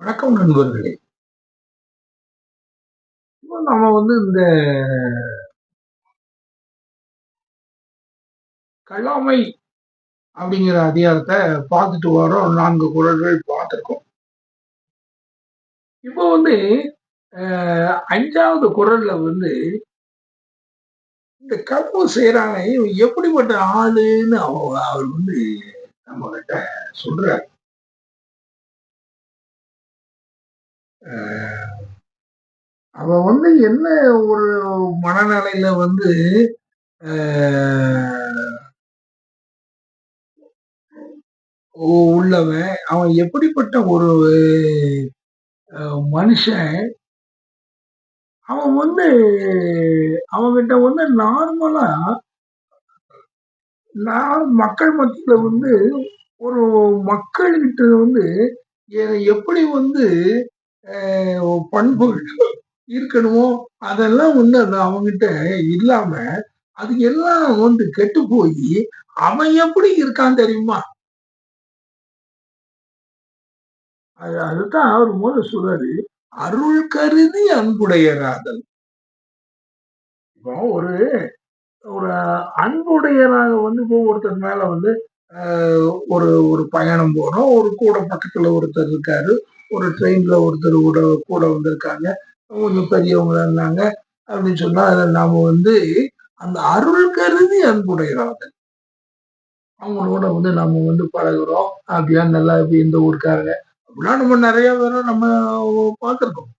வணக்கம் நண்பர்களே. இப்போ நம்ம வந்து இந்த கல்லாமை அப்படிங்கிற அதிகாரத்தை பார்த்துட்டு வரோம். நான்கு குரல்கள் பார்த்துருக்கோம். இப்போ வந்து அஞ்சாவது குரல்ல வந்து இந்த கதவு செய்யறானே இவன் எப்படிப்பட்ட ஆளுன்னு அவர் வந்து நம்ம கிட்ட சொல்றாரு. அவன் வந்து என்ன ஒரு மனநிலையில வந்து உ- உள்ளவன் அவன் எப்படிப்பட்ட ஒரு மனுஷன் அவன் வந்து அவன்கிட்ட வந்து நார்மலா நான் மக்கள் மத்தியில வந்து ஒரு மக்கள்கிட்ட வந்து எப்படி வந்து பண்புகள் இருக்கணுமோ? அதெல்லாம் வந்து அது இல்லாம அது எல்லாம் வந்து கெட்டு போய் அவன் எப்படி இருக்கான் தெரியுமா? அது அதுதான் அவர் மூல சொல்றாரு அருள் கருதி அன்புடையராதல் இப்போ ஒரு ஒரு அன்புடையராக வந்து இப்போ ஒருத்தர் மேல வந்து ஒரு ஒரு பயணம் போறோம். ஒரு கூட பக்கத்துல ஒருத்தர் இருக்காரு. ஒரு ட்ரெயின்ல ஒருத்தர் கூட கூட வந்திருக்காங்க. கொஞ்சம் பெரியவங்க இருந்தாங்க அப்படின்னு சொன்னா அதை நாம வந்து அந்த அருள் கருதி அன்புடையராக அவங்களோட வந்து நம்ம வந்து பழகுறோம். அப்படியா நல்லா இப்படி இந்த ஊருக்காரங்க. அப்படிலாம் நம்ம நிறைய பேரை நம்ம பார்த்துருக்கோம்.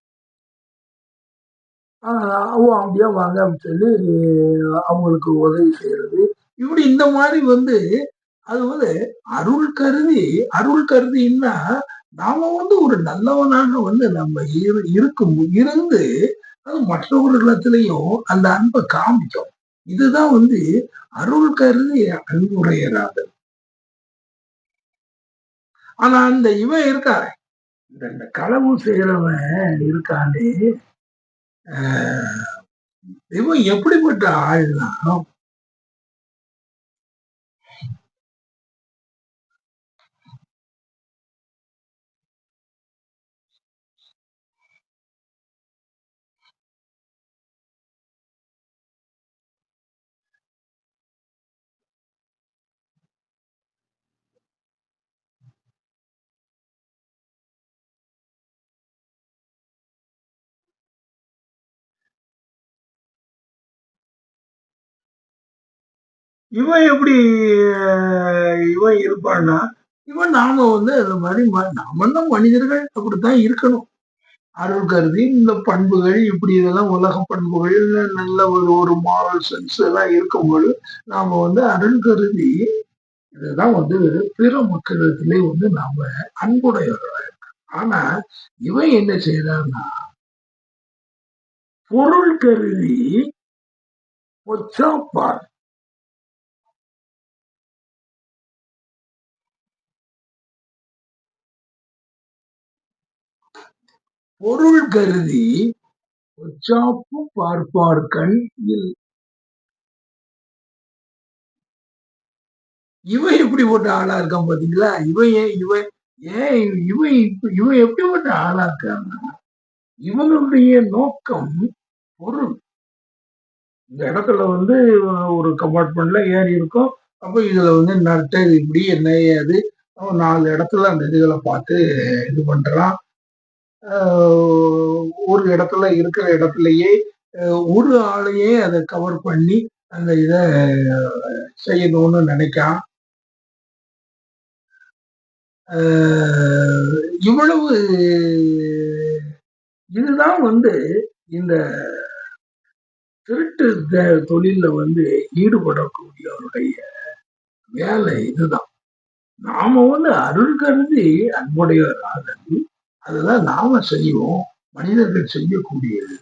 ஆஹ் ஓ அப்படியா வாங்க அப்படின்னு சொல்லி அவங்களுக்கு உதவி செய்யறது. இப்படி இந்த மாதிரி வந்து அது வந்து அருள் கருதி அருள் கருதின்னா நாம வந்து ஒரு நல்லவனாக வந்து நம்ம இரு- இருக்கும் இருந்து அது மற்றவர்களிடத்திலையும் அந்த அன்பை காமிக்கும். இதுதான் வந்து அருள் கருதி அன்புரையராது ஆனா அந்த இவன் இருக்காரு இந்த இந்த களவு செய்யறவன் இருக்கானே. ஆஹ் இவன் எப்படிப்பட்ட ஆள்னா இவன் எப்படி இவன் இருப்பான்னா இவன் நாம வந்து அது மாதிரி ம- நாம தான் மனிதர்கள் அப்படித்தான் இருக்கணும். அருள் கருதி இந்த பண்புகள் இப்படி இதெல்லாம் உலக பண்புகள் நல்ல ஒரு ஒரு மாரல் சென்ஸ் எல்லாம் இருக்கும்போது நாம வந்து அருள் கருதி இதுதான் வந்து பிற மக்களிடத்திலே வந்து நாம அன்புடையவர்களா இருக்கோம் ஆனா இவன் என்ன செய்யறான்னா பொருள் கருதி ஒச்சாப்பார் பொருள் கருதி ஒச்சாப்பு பார்ப்பார் கண் இல். இவன் எப்படிப்பட்ட ஆளா இருக்கான் பாத்தீங்களா? இவன் ஏன் இவன் ஏன் இவன் இப்ப- இவன் எப்படிப்பட்ட ஆளா இருக்கான்னா இவனுடைய நோக்கம் பொருள். இந்த இடத்துல வந்து ஒரு கம்பார்ட்மெண்ட்ல ஏறி இருக்கும். அப்ப இதுல வந்து நட்டு இப்படி என்ன ஏது அவன் நாலு இடத்துல அந்த இதுகளை பார்த்து இது பண்றான். ஒரு இடத்துல இருக்கிற இடத்துலயே ஒரு ஆளையே அதை கவர் பண்ணி அந்த இதை செய்யணும்னு நினைக்கான் இவ்வளவு இதுதான் வந்து இந்த திருட்டு தொழில வந்து ஈடுபடக்கூடியவருடைய வேலை இதுதான். நாம வந்து அருள் கருதி அன்புடையவராக அதுதான் நாம செய்வோம். மனிதர்கள் செய்யக்கூடியது.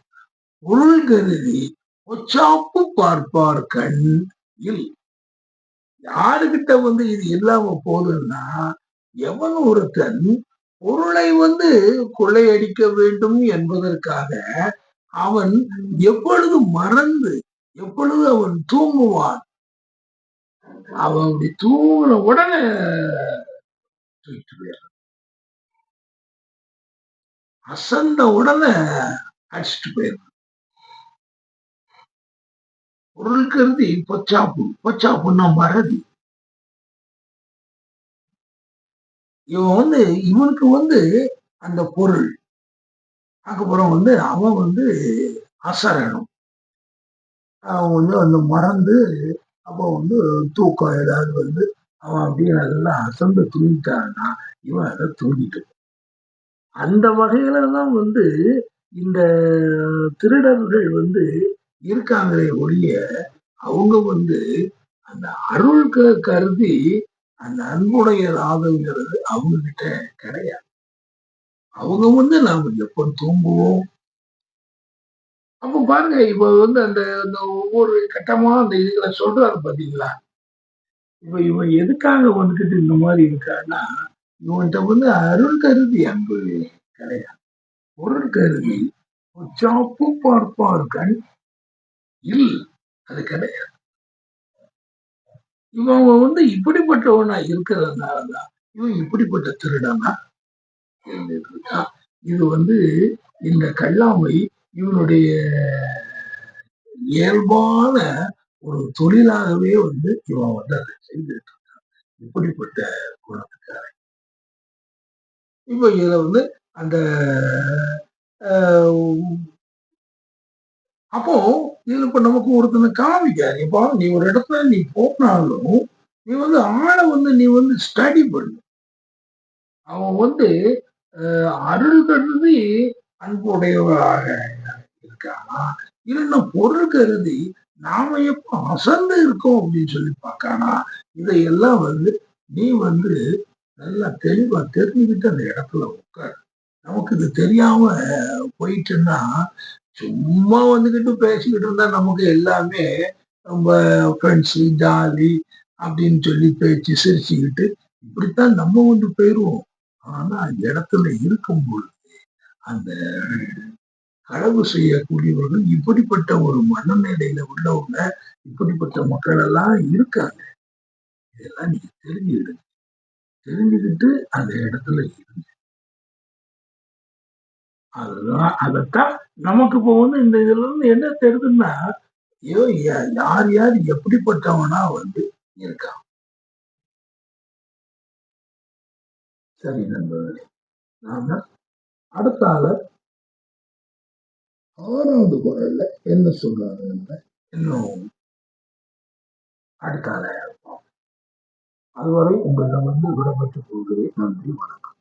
பொருள் கருதி ஒச்சாப்பு பார்ப்பார் கண் இல் யாருகிட்ட வந்து இது இல்லாம போதுன்னா எவன் ஒருத்தன் பொருளை வந்து கொள்ளையடிக்க வேண்டும் என்பதற்காக அவன் எப்பொழுது மறந்து எப்பொழுது அவன் தூங்குவான்? அவன் அப்படி தூங்கின உடனே தூக்கிட்டு போயிடுறான். அசந்த உடனே அடிச்சுட்டு போயிடும் பொருள் கருதி பொச்சாப்பு பொச்சாப்புன்னா மறதி. இவன் வந்து இவனுக்கு வந்து அந்த பொருள். அதுக்கப்புறம் வந்து அவன் வந்து அசரணும். அவன் வந்து அந்த மறந்து அவன் வந்து தூக்கம் ஏதாவது வந்து அவன் அப்படியே நல்லா அசந்து தூங்கிட்டான்னா இவன் அதை தூங்கிட்டு அந்த வகையில தான் வந்து இந்த திருடர்கள் வந்து இருக்காங்களே ஒழிய அவங்க வந்து அந்த அருள் க- கருதி அந்த அன்புடைய ராகங்கிறது அவங்க கிட்ட கிடையாது. அவங்க வந்து நாம எப்ப தூங்குவோம்? அப்ப பாருங்க இப்ப வந்து அந்த அந்த ஒவ்வொரு கட்டமா அந்த இதுகளை சொல்றாரு பாத்தீங்களா? இப்ப இவன் எதுக்காக வந்துட்டு இந்த மாதிரி இருக்கான்னா இவன்கிட்ட வந்து அருள் கருதி அன்பு கிடையாது. பொருள் கருதி சாப்பு பார்ப்பார் கண் இல் அது கிடையாது. இவன் வந்து இப்படிப்பட்டவனா இருக்கிறதுனாலதான் இவன் இப்படிப்பட்ட திருடனா இருந்துட்டு இருக்கான் இது வந்து இந்த கல்லாமை இவனுடைய இயல்பான ஒரு தொழிலாகவே வந்து இவன் வந்து அதை செய்துட்டு இருக்கான். இப்படிப்பட்ட குணத்துக்காரன் இப்போ இதில் வந்து அந்த அப்போ இதில் இப்போ நமக்கு ஒருத்தனை காமிக்காரு இப்போ நீ ஒரு இடத்துல நீ போனாலும் நீ வந்து ஆளை வந்து நீ வந்து ஸ்டடி பண்ணு. அவன் வந்து அருள் கருதி அன்புடையவராக இருக்கானா? இல்லைன்னா பொருள் கருதி நாம எப்ப அசந்து இருக்கோம் அப்படின்னு சொல்லி பார்க்கானா? இதையெல்லாம் வந்து நீ வந்து நல்லா தெளிவா தெரிஞ்சுக்கிட்டு அந்த இடத்துல உட்காரு. நமக்கு இது தெரியாம போயிட்டுன்னா சும்மா வந்துக்கிட்டு பேசிக்கிட்டு இருந்தா நமக்கு எல்லாமே நம்ம ஃப்ரெண்ட்ஸு ஜாலி அப்படின்னு சொல்லி பேச்சு சிரிச்சுக்கிட்டு இப்படித்தான் நம்ம வந்து போயிடுவோம் ஆனா இடத்துல இருக்கும் பொழுது அந்த களவு செய்யக்கூடியவர்கள் இப்படிப்பட்ட ஒரு மனநிலையில உள்ளவங்க இப்படிப்பட்ட மக்கள் எல்லாம் இருக்காங்க. இதெல்லாம் நீங்க தெரிஞ்சுக்கிடுங்க. தெரிஞ்சுக்கிட்டு அந்த இடத்துல இருங்க அதுதான் அதைத்தான் நமக்கு இப்போ வந்து இந்த இதுல இருந்து என்ன தெரியுதுன்னா ஐயோ யார் யார் எப்படிப்பட்டவனா வந்து இருக்கான். சரி நண்பர்களே நாம அடுத்த ஆள ஆறாவது குரல்ல என்ன சொல்றாங்க இன்னும் அடுத்த ஆள அதுவரை உங்களிடம் வந்து விடைபெற்றுக் கொள்கிறேன். நன்றி வணக்கம்.